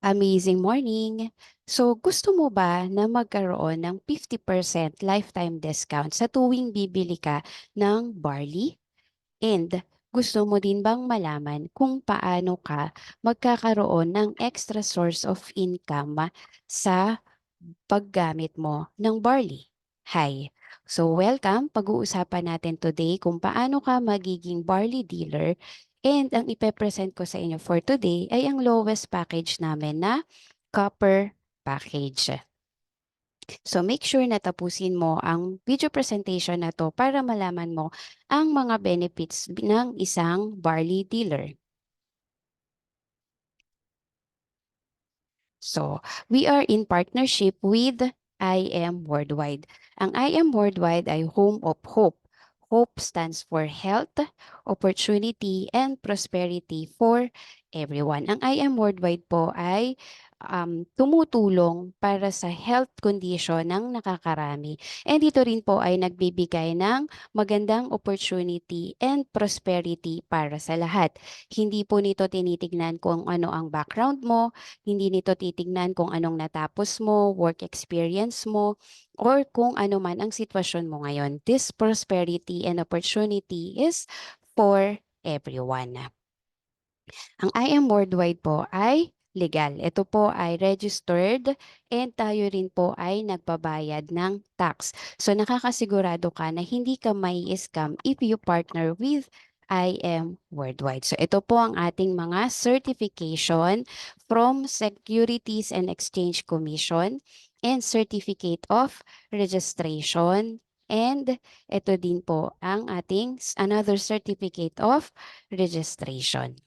Amazing morning! So, gusto mo ba na magkaroon ng 50% lifetime discount sa tuwing bibili ka ng barley? And gusto mo din bang malaman kung paano ka magkakaroon ng extra source of income sa paggamit mo ng barley? Hi! So, welcome! Pag-uusapan natin today kung paano ka magiging barley dealer And ang ipe-present ko sa inyo for today ay ang lowest package namin na copper package. So make sure na tapusin mo ang video presentation na to para malaman mo ang mga benefits ng isang barley dealer. So, we are in partnership with IM Worldwide. Ang IM Worldwide ay Home of Hope. Hope stands for health, opportunity, and prosperity for everyone. Ang IM Worldwide po ay um, tumutulong para sa health condition ng nakakarami. And dito rin po ay nagbibigay ng magandang opportunity and prosperity para sa lahat. Hindi po nito tinitignan kung ano ang background mo, hindi nito titignan kung anong natapos mo, work experience mo, or kung ano man ang sitwasyon mo ngayon. This prosperity and opportunity is for everyone. Ang IM Worldwide po ay legal. Ito po ay registered and tayo rin po ay nagbabayad ng tax. So nakakasigurado ka na hindi ka may scam if you partner with IM Worldwide. So ito po ang ating mga certification from Securities and Exchange Commission and Certificate of Registration and ito din po ang ating another certificate of registration.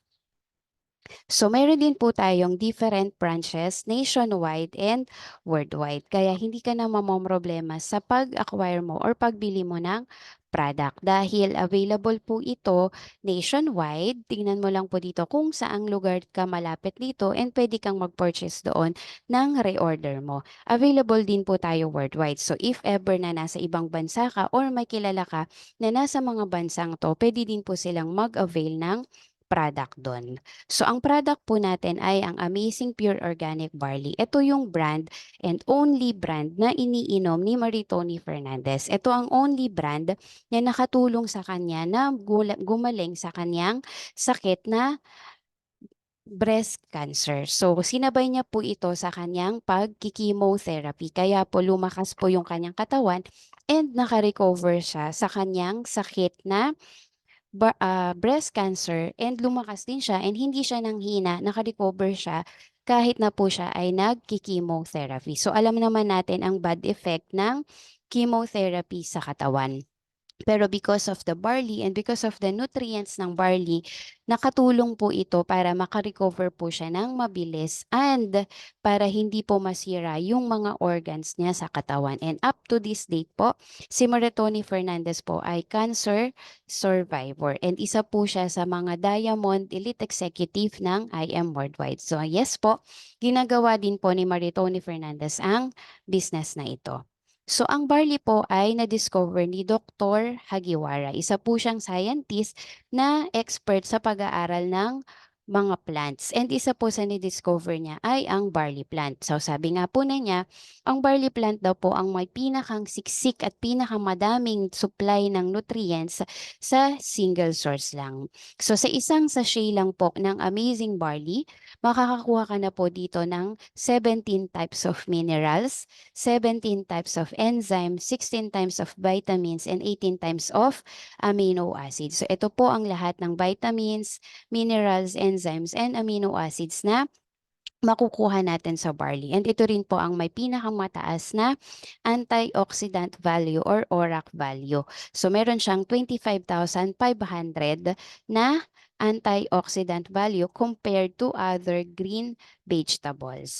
So mayroon din po tayong different branches nationwide and worldwide. Kaya hindi ka na mamomroblema sa pag-acquire mo or pagbili mo ng product dahil available po ito nationwide. Tingnan mo lang po dito kung saang lugar ka malapit dito and pwede kang mag-purchase doon ng reorder mo. Available din po tayo worldwide. So if ever na nasa ibang bansa ka or may kilala ka na nasa mga bansang to, pwede din po silang mag-avail ng product doon. So ang product po natin ay ang Amazing Pure Organic Barley. Ito yung brand and only brand na iniinom ni Maritoni Fernandez. Ito ang only brand na nakatulong sa kanya na gumaling sa kanyang sakit na breast cancer. So, sinabay niya po ito sa kanyang pag-chemotherapy. Kaya po lumakas po yung kanyang katawan and nakarecover siya sa kanyang sakit na ah, breast cancer and lumakas din siya and hindi siya nanghina, naka-recover siya kahit na po siya ay nag-chemotherapy. So alam naman natin ang bad effect ng chemotherapy sa katawan. Pero because of the barley and because of the nutrients ng barley, nakatulong po ito para makarecover po siya ng mabilis and para hindi po masira yung mga organs niya sa katawan. And up to this date po, si Moretoni Fernandez po ay cancer survivor and isa po siya sa mga Diamond Elite Executive ng IM Worldwide. So yes po, ginagawa din po ni Maritoni Fernandez ang business na ito. So ang barley po ay na-discover ni Dr. Hagiwara. Isa po siyang scientist na expert sa pag-aaral ng mga plants. And isa po sa ni-discover niya ay ang barley plant. So sabi nga po na niya, ang barley plant daw po ang may pinakang siksik at pinakamadaming supply ng nutrients sa single source lang. So sa isang sachet lang po ng amazing barley, makakakuha ka na po dito ng 17 types of minerals, 17 types of enzymes, 16 types of vitamins, and 18 types of amino acids. So ito po ang lahat ng vitamins, minerals, and enzymes and amino acids na makukuha natin sa barley. And ito rin po ang may pinakamataas na antioxidant value or ORAC value. So meron siyang 25,500 na antioxidant value compared to other green vegetables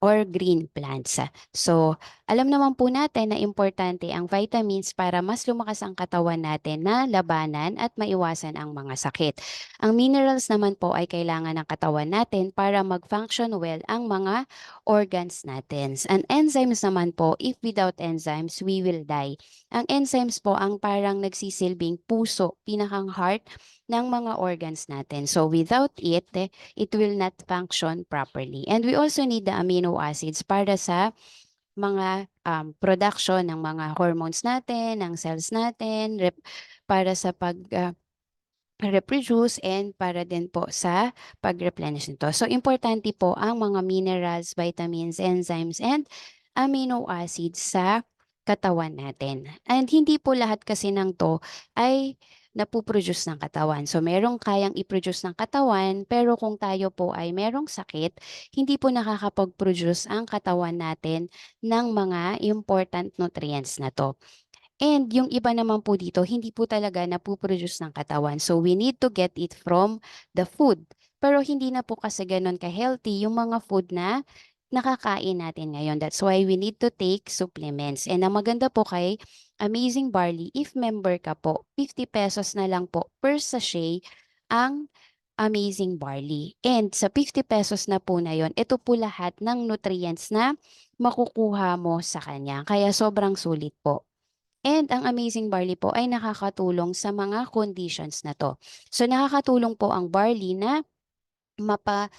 or green plants. So, alam naman po natin na importante ang vitamins para mas lumakas ang katawan natin na labanan at maiwasan ang mga sakit. Ang minerals naman po ay kailangan ng katawan natin para mag-function well ang mga organs natin. And enzymes naman po, if without enzymes, we will die. Ang enzymes po ang parang nagsisilbing puso, pinakang heart ng mga organs natin. So without it, it will not function properly. And we also need the amino acids para sa mga um, production ng mga hormones natin, ng cells natin, rep- para sa pag ah, reproduce and para din po sa pag-replenish nito. So, importante po ang mga minerals, vitamins, enzymes, and amino acids sa katawan natin. And hindi po lahat kasi ng to ay napuproduce ng katawan. So, merong kayang i-produce ng katawan, pero kung tayo po ay merong sakit, hindi po nakakapag-produce ang katawan natin ng mga important nutrients na to. And yung iba naman po dito, hindi po talaga napuproduce ng katawan. So we need to get it from the food. Pero hindi na po kasi ganun ka-healthy yung mga food na nakakain natin ngayon. That's why we need to take supplements. And ang maganda po kay Amazing Barley, if member ka po, 50 pesos na lang po per sachet ang Amazing Barley. And sa 50 pesos na po na yon, ito po lahat ng nutrients na makukuha mo sa kanya. Kaya sobrang sulit po. And ang Amazing Barley po ay nakakatulong sa mga conditions na to. So nakakatulong po ang barley na mapa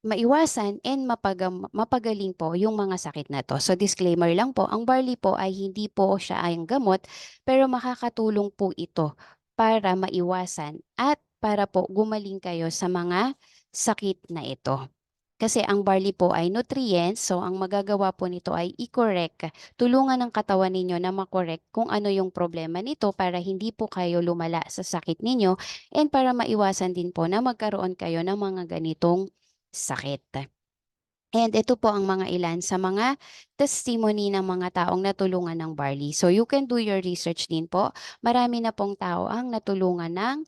maiwasan and mapagam, mapagaling po yung mga sakit na to. So disclaimer lang po, ang barley po ay hindi po siya ay gamot, pero makakatulong po ito para maiwasan at para po gumaling kayo sa mga sakit na ito. Kasi ang barley po ay nutrients, so ang magagawa po nito ay i-correct, tulungan ng katawan ninyo na makorek kung ano yung problema nito para hindi po kayo lumala sa sakit ninyo and para maiwasan din po na magkaroon kayo ng mga ganitong sakit. And ito po ang mga ilan sa mga testimony ng mga taong natulungan ng barley. So you can do your research din po. Marami na pong tao ang natulungan ng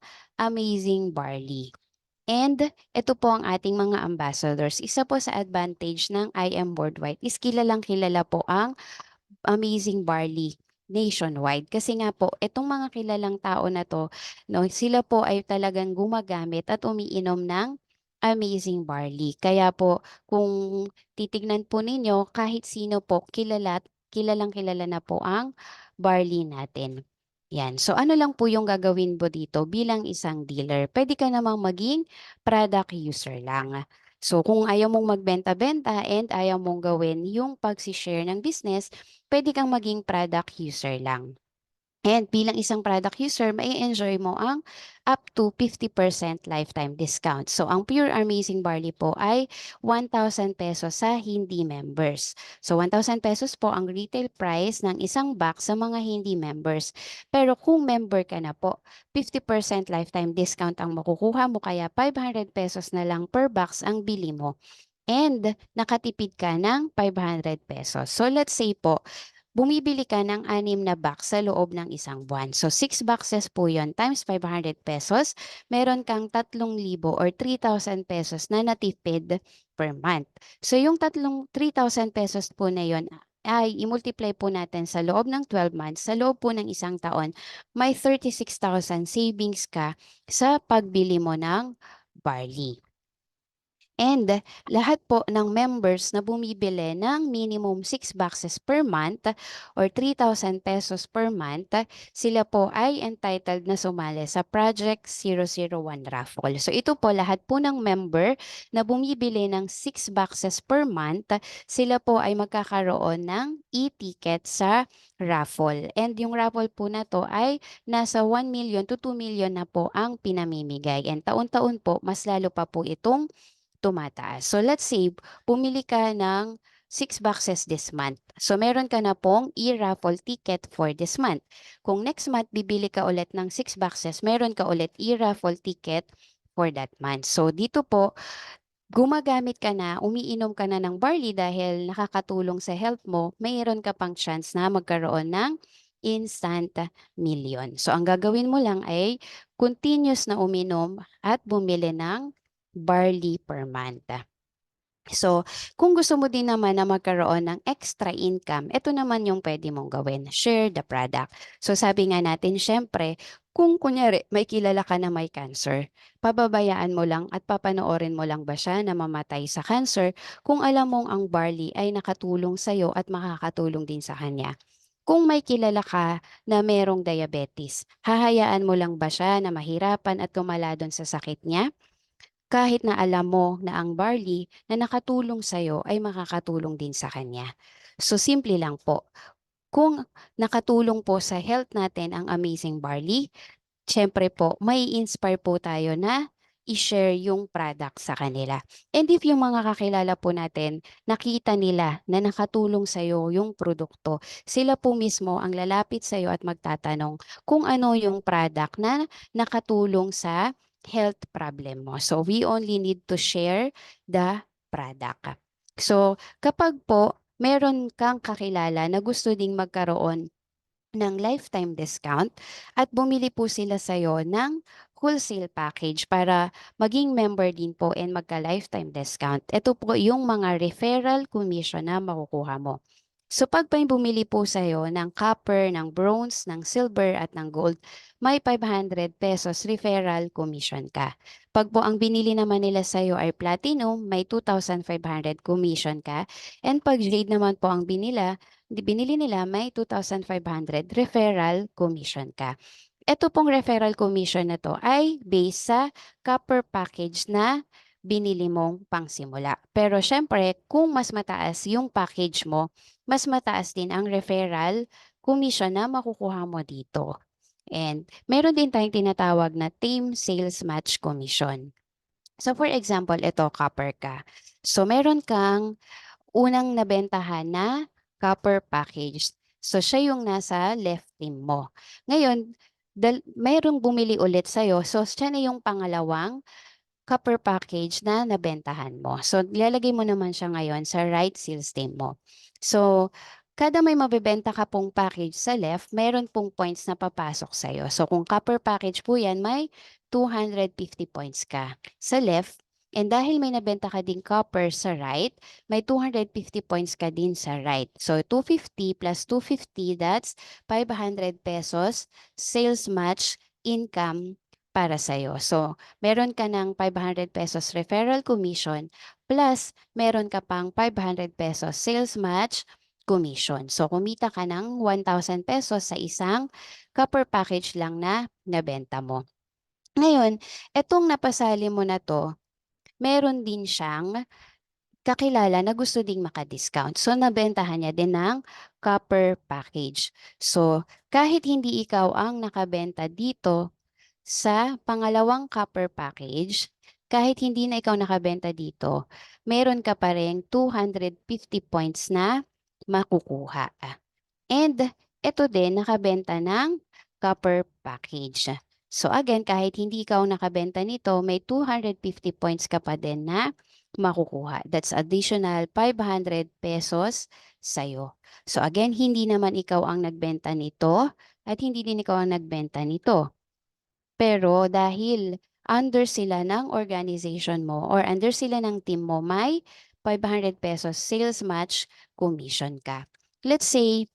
amazing barley. And ito po ang ating mga ambassadors. Isa po sa advantage ng I Am Worldwide is kilalang kilala po ang Amazing Barley nationwide. Kasi nga po, itong mga kilalang tao na to, no, sila po ay talagang gumagamit at umiinom ng Amazing Barley. Kaya po, kung titignan po ninyo, kahit sino po, kilala, kilalang kilala na po ang barley natin. Yan. So ano lang po yung gagawin mo dito bilang isang dealer? Pwede ka namang maging product user lang. So kung ayaw mong magbenta-benta and ayaw mong gawin yung pag-share ng business, pwede kang maging product user lang. And bilang isang product user, may enjoy mo ang up to 50% lifetime discount. So ang Pure Amazing Barley po ay 1,000 pesos sa hindi members. So 1,000 pesos po ang retail price ng isang box sa mga hindi members. Pero kung member ka na po, 50% lifetime discount ang makukuha mo kaya 500 pesos na lang per box ang bili mo. And nakatipid ka ng 500 pesos. So let's say po, bumibili ka ng anim na box sa loob ng isang buwan. So, 6 boxes po yon times 500 pesos. Meron kang 3,000 or 3,000 pesos na natipid per month. So, yung tatlong 3,000 pesos po na yon ay i-multiply po natin sa loob ng 12 months, sa loob po ng isang taon, may 36,000 savings ka sa pagbili mo ng barley. And lahat po ng members na bumibili ng minimum 6 boxes per month or 3,000 pesos per month, sila po ay entitled na sumali sa Project 001 raffle. So ito po lahat po ng member na bumibili ng 6 boxes per month, sila po ay magkakaroon ng e-ticket sa raffle. And yung raffle po na to ay nasa 1 million to 2 million na po ang pinamimigay. And taon-taon po, mas lalo pa po itong tumataas. So let's say, pumili ka ng 6 boxes this month. So meron ka na pong e-raffle ticket for this month. Kung next month bibili ka ulit ng 6 boxes, meron ka ulit e-raffle ticket for that month. So dito po, gumagamit ka na, umiinom ka na ng barley dahil nakakatulong sa health mo, mayroon ka pang chance na magkaroon ng instant million. So ang gagawin mo lang ay continuous na uminom at bumili ng barley per month. So, kung gusto mo din naman na magkaroon ng extra income, ito naman yung pwede mong gawin. Share the product. So, sabi nga natin, syempre, kung kunyari may kilala ka na may cancer, pababayaan mo lang at papanoorin mo lang ba siya na mamatay sa cancer kung alam mong ang barley ay nakatulong sa'yo at makakatulong din sa kanya. Kung may kilala ka na merong diabetes, hahayaan mo lang ba siya na mahirapan at tumala dun sa sakit niya? Kahit na alam mo na ang barley na nakatulong sa'yo ay makakatulong din sa kanya. So simple lang po. Kung nakatulong po sa health natin ang amazing barley, syempre po may inspire po tayo na i-share yung product sa kanila. And if yung mga kakilala po natin, nakita nila na nakatulong sa'yo yung produkto, sila po mismo ang lalapit sa'yo at magtatanong kung ano yung product na nakatulong sa health problem mo. So we only need to share the product. So kapag po meron kang kakilala na gusto ding magkaroon ng lifetime discount at bumili po sila sa'yo ng wholesale package para maging member din po and magka-lifetime discount. Ito po yung mga referral commission na makukuha mo. So pag may bumili po sa'yo ng copper, ng bronze, ng silver at ng gold, may 500 pesos referral commission ka. Pag po ang binili naman nila sa'yo ay platinum, may 2,500 commission ka. And pag jade naman po ang binila, binili nila, may 2,500 referral commission ka. Ito pong referral commission na to ay based sa copper package na binili mong pangsimula. Pero syempre, kung mas mataas yung package mo, mas mataas din ang referral commission na makukuha mo dito. And meron din tayong tinatawag na team sales match commission. So for example, ito copper ka. So meron kang unang nabentahan na copper package. So siya yung nasa left team mo. Ngayon, dal- mayroong bumili ulit sa'yo. So siya na yung pangalawang copper package na nabentahan mo. So ilalagay mo naman siya ngayon sa right sales team mo. So kada may mabebenta ka pong package sa left, meron pong points na papasok sa'yo. So kung copper package po yan, may 250 points ka sa left. And dahil may nabenta ka din copper sa right, may 250 points ka din sa right. So 250 plus 250, that's 500 pesos sales match income para sa'yo. So meron ka ng 500 pesos referral commission plus meron ka pang 500 pesos sales match commission. So kumita ka ng 1,000 pesos sa isang copper package lang na nabenta mo. Ngayon, etong napasali mo na to, meron din siyang kakilala na gusto ding maka-discount. So, nabentahan niya din ng copper package. So, kahit hindi ikaw ang nakabenta dito sa pangalawang copper package, kahit hindi na ikaw nakabenta dito, meron ka pa rin 250 points na makukuha. And ito din, nakabenta ng copper package. So again, kahit hindi ikaw nakabenta nito, may 250 points ka pa din na makukuha. That's additional 500 pesos sa'yo. So again, hindi naman ikaw ang nagbenta nito at hindi din ikaw ang nagbenta nito. Pero dahil under sila ng organization mo or under sila ng team mo, may 500 pesos sales match commission ka. Let's say,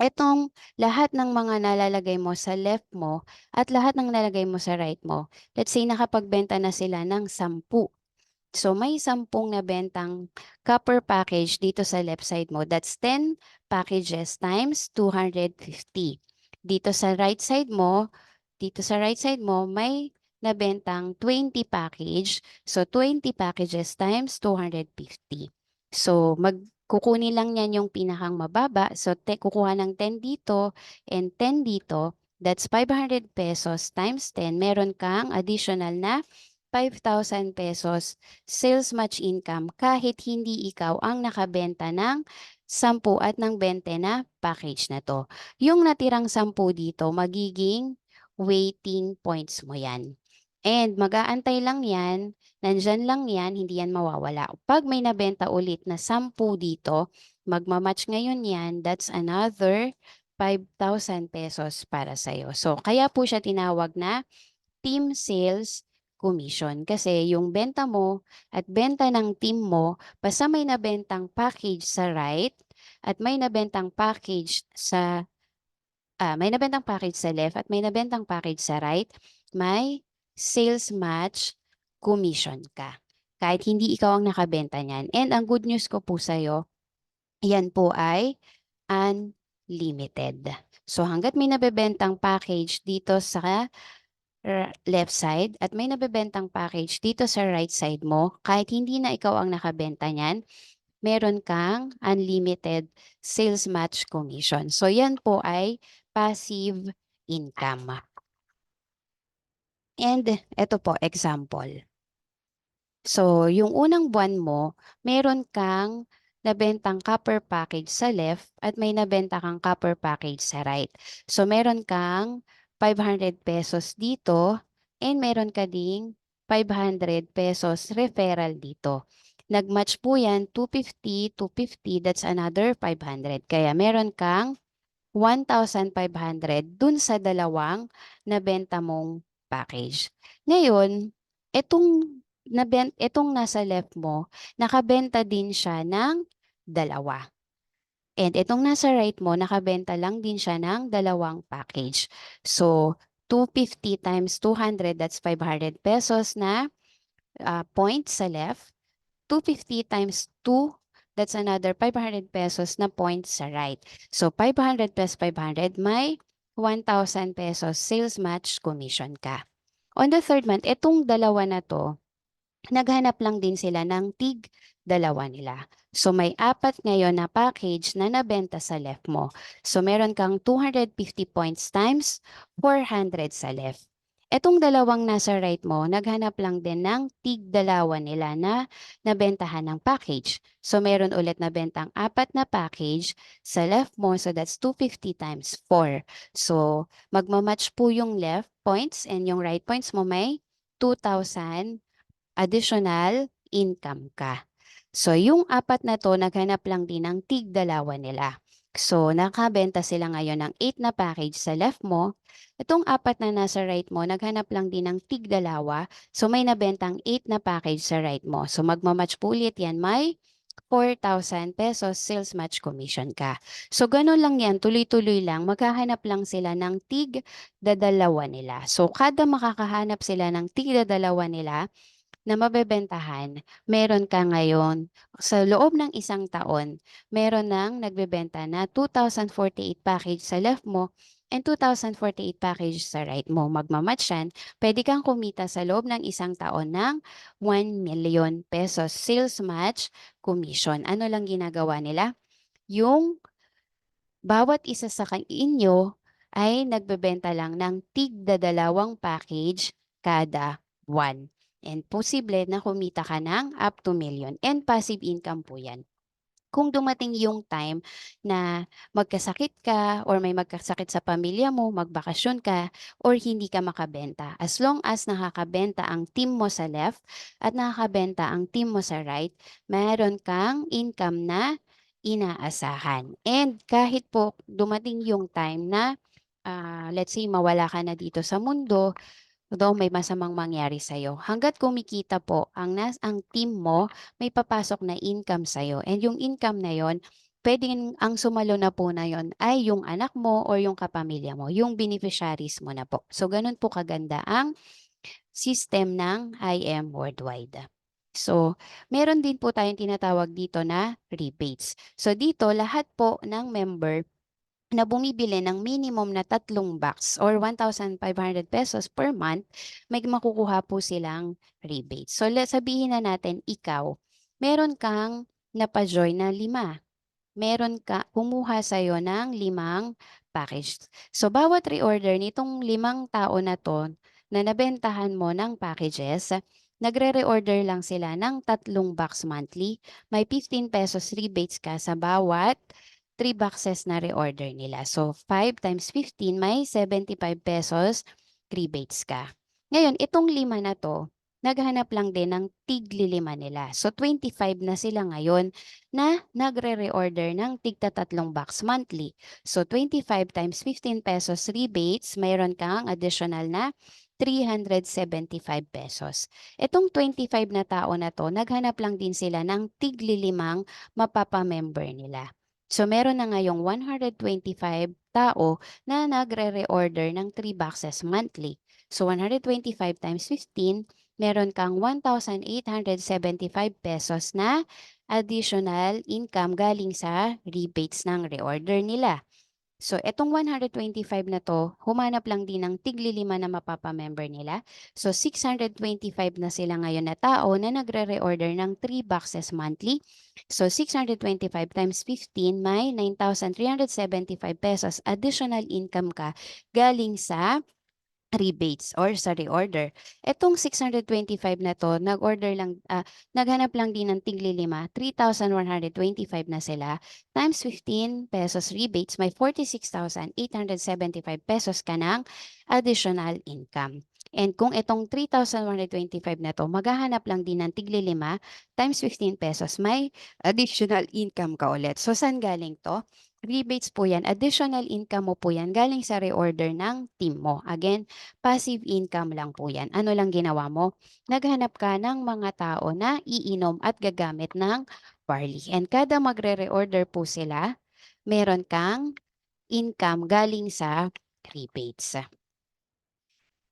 etong lahat ng mga nalalagay mo sa left mo at lahat ng nalalagay mo sa right mo, let's say nakapagbenta na sila ng 10. So may 10 na bentang copper package dito sa left side mo. That's 10 packages times 250. Dito sa right side mo, dito sa right side mo, may nabentang 20 package. So 20 packages times 250. So magkukunin lang yan yung pinakang mababa. So te, kukuha ng 10 dito and 10 dito. That's 500 pesos times 10. Meron kang additional na 5,000 pesos sales match income kahit hindi ikaw ang nakabenta ng 10 at ng 20 na package na to. Yung natirang 10 dito, magiging waiting points mo yan. And mag-aantay lang yan, nandyan lang yan, hindi yan mawawala. Pag may nabenta ulit na 10 dito, magmamatch ngayon yan, that's another 5,000 pesos para sa'yo. So, kaya po siya tinawag na team sales commission. Kasi yung benta mo at benta ng team mo, basta may nabentang package sa right at may nabentang package sa ah, may nabentang package sa left at may nabentang package sa right, may sales match commission ka. Kahit hindi ikaw ang nakabenta niyan. And ang good news ko po sa'yo, yan po ay limited. So hanggat may nabebentang package dito sa left side at may nabebentang package dito sa right side mo, kahit hindi na ikaw ang nakabenta niyan, meron kang unlimited sales match commission. So yan po ay passive income. And ito po, example. So, yung unang buwan mo, meron kang nabentang copper package sa left at may nabenta kang copper package sa right. So, meron kang 500 pesos dito and meron ka ding 500 pesos referral dito. Nagmatch po yan, 250, 250, that's another 500. Kaya meron kang 1,500 dun sa dalawang nabenta mong package. Ngayon, itong nabent itong nasa left mo, nakabenta din siya ng dalawa. And itong nasa right mo, nakabenta lang din siya ng dalawang package. So, 250 times 200, that's 500 pesos na uh, points sa left. 250 times 2, that's another 500 pesos na points sa right. So, 500 plus 500, may 1,000 pesos sales match commission ka. On the third month, itong dalawa na to, naghanap lang din sila ng tig dalawa nila. So may apat ngayon na package na nabenta sa left mo. So meron kang 250 points times 400 sa left. Etong dalawang nasa right mo, naghanap lang din ng tig dalawa nila na nabentahan ng package. So meron ulit na bentang apat na package sa left mo, so that's 250 times 4. So magmamatch po yung left points and yung right points mo may 2,000 additional income ka. So, yung apat na to, naghanap lang din ng tig dalawa nila. So, nakabenta sila ngayon ng 8 na package sa left mo. Itong apat na nasa right mo, naghanap lang din ng tig dalawa. So, may nabentang 8 na package sa right mo. So, magmamatch po ulit yan. May 4,000 pesos sales match commission ka. So, ganun lang yan. Tuloy-tuloy lang. Maghahanap lang sila ng tig dadalawa nila. So, kada makakahanap sila ng tig dadalawa nila, na mabebentahan, meron ka ngayon sa loob ng isang taon, meron nang nagbebenta na 2,048 package sa left mo and 2,048 package sa right mo. Magmamatch yan, pwede kang kumita sa loob ng isang taon ng 1 million pesos sales match commission. Ano lang ginagawa nila? Yung bawat isa sa inyo ay nagbebenta lang ng tig dadalawang package kada buwan. And posible na kumita ka ng up to million. And passive income po yan. Kung dumating yung time na magkasakit ka or may magkasakit sa pamilya mo, magbakasyon ka, or hindi ka makabenta. As long as nakakabenta ang team mo sa left at nakakabenta ang team mo sa right, mayroon kang income na inaasahan. And kahit po dumating yung time na uh, let's say mawala ka na dito sa mundo, daw may masamang mangyari sa'yo. Hanggat kumikita po ang, nas, ang team mo, may papasok na income sa'yo. And yung income na yon pwedeng ang sumalo na po na yon ay yung anak mo or yung kapamilya mo, yung beneficiaries mo na po. So, ganun po kaganda ang system ng IM Worldwide. So, meron din po tayong tinatawag dito na rebates. So, dito lahat po ng member na bumibili ng minimum na tatlong box or 1,500 pesos per month, may makukuha po silang rebate. So, sabihin na natin, ikaw, meron kang napajoy na lima. Meron ka, kumuha sa'yo ng limang package. So, bawat reorder nitong limang tao na to, na nabentahan mo ng packages, nagre-reorder lang sila ng tatlong box monthly. May 15 pesos rebates ka sa bawat 3 boxes na reorder nila. So, 5 times 15 may 75 pesos rebates ka. Ngayon, itong lima na to, naghanap lang din ng tigli lima nila. So, 25 na sila ngayon na nagre-reorder ng tigta tatlong box monthly. So, 25 times 15 pesos rebates, mayroon kang additional na 375 pesos. Itong 25 na tao na to, naghanap lang din sila ng tigli limang mapapamember nila. So meron na ngayong 125 tao na nagre-reorder ng 3 boxes monthly. So 125 times 15, meron kang 1,875 pesos na additional income galing sa rebates ng reorder nila. So, etong 125 na 'to, humanap lang din ng tigli-lima na mapapa-member nila. So, 625 na sila ngayon na tao na nagre-reorder ng 3 boxes monthly. So, 625 times 15 may 9,375 pesos additional income ka galing sa rebates or sa reorder. Etong 625 na 'to, nag-order lang, ah, naghanap lang din ng tigli-lima, 3,125 na sila times 15 pesos rebates, may 46,875 pesos ka ng additional income. And kung itong 3,125 na 'to, maghahanap lang din ng tigli-lima times 15 pesos, may additional income ka ulit. So, saan galing 'to? Rebates po yan, additional income mo po yan galing sa reorder ng team mo. Again, passive income lang po yan. Ano lang ginawa mo? Naghanap ka ng mga tao na iinom at gagamit ng barley. And kada magre-reorder po sila, meron kang income galing sa rebates.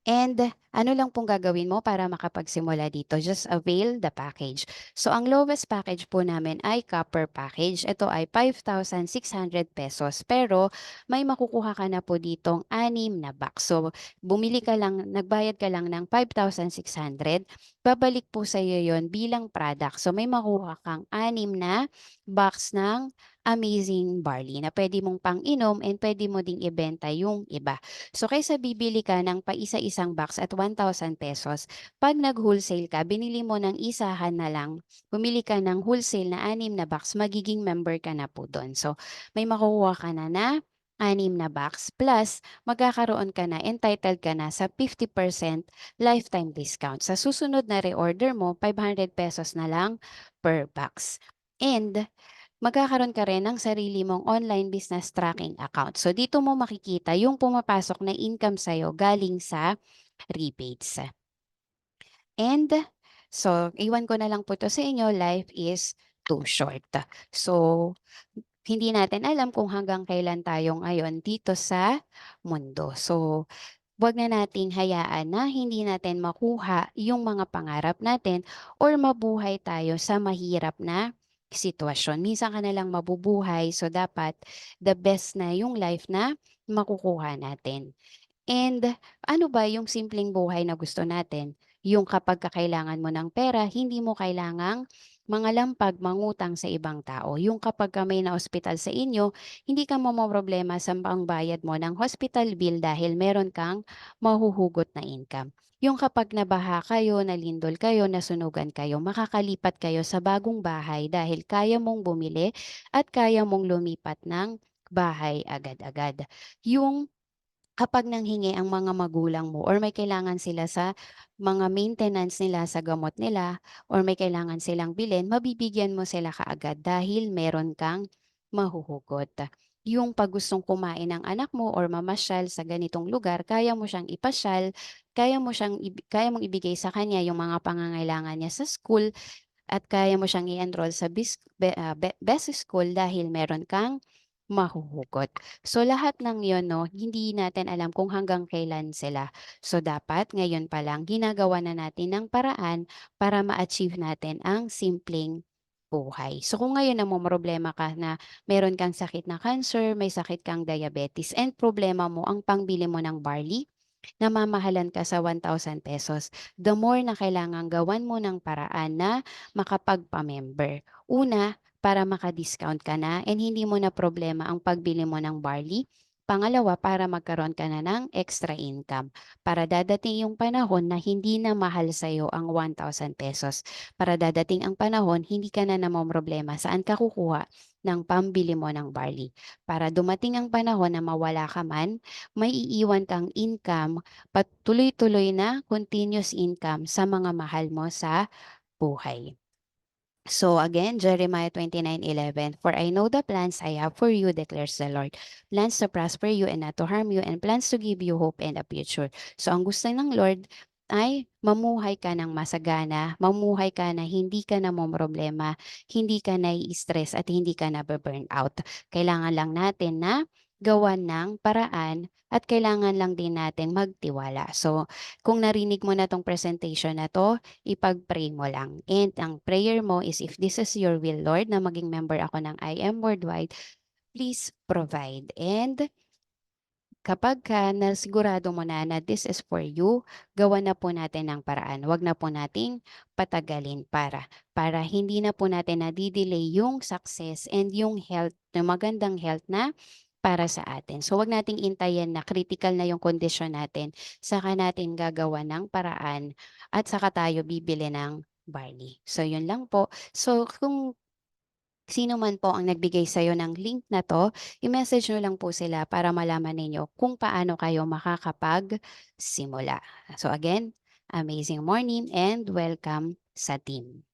And ano lang pong gagawin mo para makapagsimula dito? Just avail the package. So, ang lowest package po namin ay copper package. Ito ay 5,600 pesos. Pero may makukuha ka na po ditong anim na box. So, bumili ka lang, nagbayad ka lang ng 5,600. Babalik po sa iyo yon bilang product. So, may makuha kang anim na box ng amazing barley na pwede mong pang-inom and pwede mo ding ibenta yung iba. So kaysa bibili ka ng paisa-isang box at 1,000 pesos, pag nag-wholesale ka, binili mo ng isahan na lang, bumili ka ng wholesale na anim na box, magiging member ka na po doon. So may makukuha ka na na anim na box plus magkakaroon ka na, entitled ka na sa 50% lifetime discount. Sa susunod na reorder mo, 500 pesos na lang per box. And magkakaroon ka rin ng sarili mong online business tracking account. So, dito mo makikita yung pumapasok na income sa'yo galing sa rebates. And, so, iwan ko na lang po to sa inyo, life is too short. So, hindi natin alam kung hanggang kailan tayo ngayon dito sa mundo. So, wag na nating hayaan na hindi natin makuha yung mga pangarap natin or mabuhay tayo sa mahirap na sitwasyon. Minsan ka na lang mabubuhay, so dapat the best na yung life na makukuha natin. And ano ba yung simpleng buhay na gusto natin? Yung kapag kakailangan mo ng pera, hindi mo kailangang mga lampag mangutang sa ibang tao. Yung kapag ka may na-ospital sa inyo, hindi ka mo problema sa pangbayad mo ng hospital bill dahil meron kang mahuhugot na income. Yung kapag nabaha kayo, nalindol kayo, nasunugan kayo, makakalipat kayo sa bagong bahay dahil kaya mong bumili at kaya mong lumipat ng bahay agad-agad. Yung kapag nanghingi ang mga magulang mo or may kailangan sila sa mga maintenance nila sa gamot nila or may kailangan silang bilhin, mabibigyan mo sila kaagad dahil meron kang mahuhugot. Yung pag gustong kumain ng anak mo or mamasyal sa ganitong lugar, kaya mo siyang ipasyal kaya mo siyang kaya mong ibigay sa kanya yung mga pangangailangan niya sa school at kaya mo siyang i-enroll sa bis ah, be best school dahil meron kang mahuhugot. So lahat ng 'yon 'no, hindi natin alam kung hanggang kailan sila. So dapat ngayon pa lang ginagawa na natin ng paraan para ma-achieve natin ang simpleng buhay. So kung ngayon namomroblema ka na meron kang sakit na cancer, may sakit kang diabetes and problema mo ang pangbili mo ng barley, namamahalan ka sa 1,000 pesos, the more na kailangan gawan mo ng paraan na makapagpa-member. Una, para maka-discount ka na and hindi mo na problema ang pagbili mo ng barley. Pangalawa, para magkaroon ka na ng extra income. Para dadating yung panahon na hindi na mahal sa'yo ang 1,000 pesos. Para dadating ang panahon, hindi ka na namomroblema saan ka kukuha ng pambili mo ng barley. Para dumating ang panahon na mawala ka man, may iiwan kang income, patuloy-tuloy na continuous income sa mga mahal mo sa buhay. So again, Jeremiah 29:11, For I know the plans I have for you, declares the Lord. Plans to prosper you and not to harm you, and plans to give you hope and a future. So ang gusto ng Lord ay mamuhay ka ng masagana, mamuhay ka na hindi ka na problema, hindi ka nai-stress at hindi ka na burn out. Kailangan lang natin na gawan ng paraan at kailangan lang din natin magtiwala. So, kung narinig mo na tong presentation na to, ipag-pray mo lang. And ang prayer mo is if this is your will, Lord, na maging member ako ng I Am Worldwide, please provide. And kapag ka nasigurado mo na na this is for you, gawa na po natin ng paraan. Huwag na po nating patagalin para para hindi na po natin nadidelay yung success and yung health, yung magandang health na para sa atin. So wag nating intayin na critical na yung kondisyon natin, saka natin gagawa ng paraan at saka tayo bibili ng barley. So yun lang po. So kung sino man po ang nagbigay sa'yo ng link na 'to, i-message niyo lang po sila para malaman ninyo kung paano kayo makakapagsimula. So again, amazing morning and welcome sa team.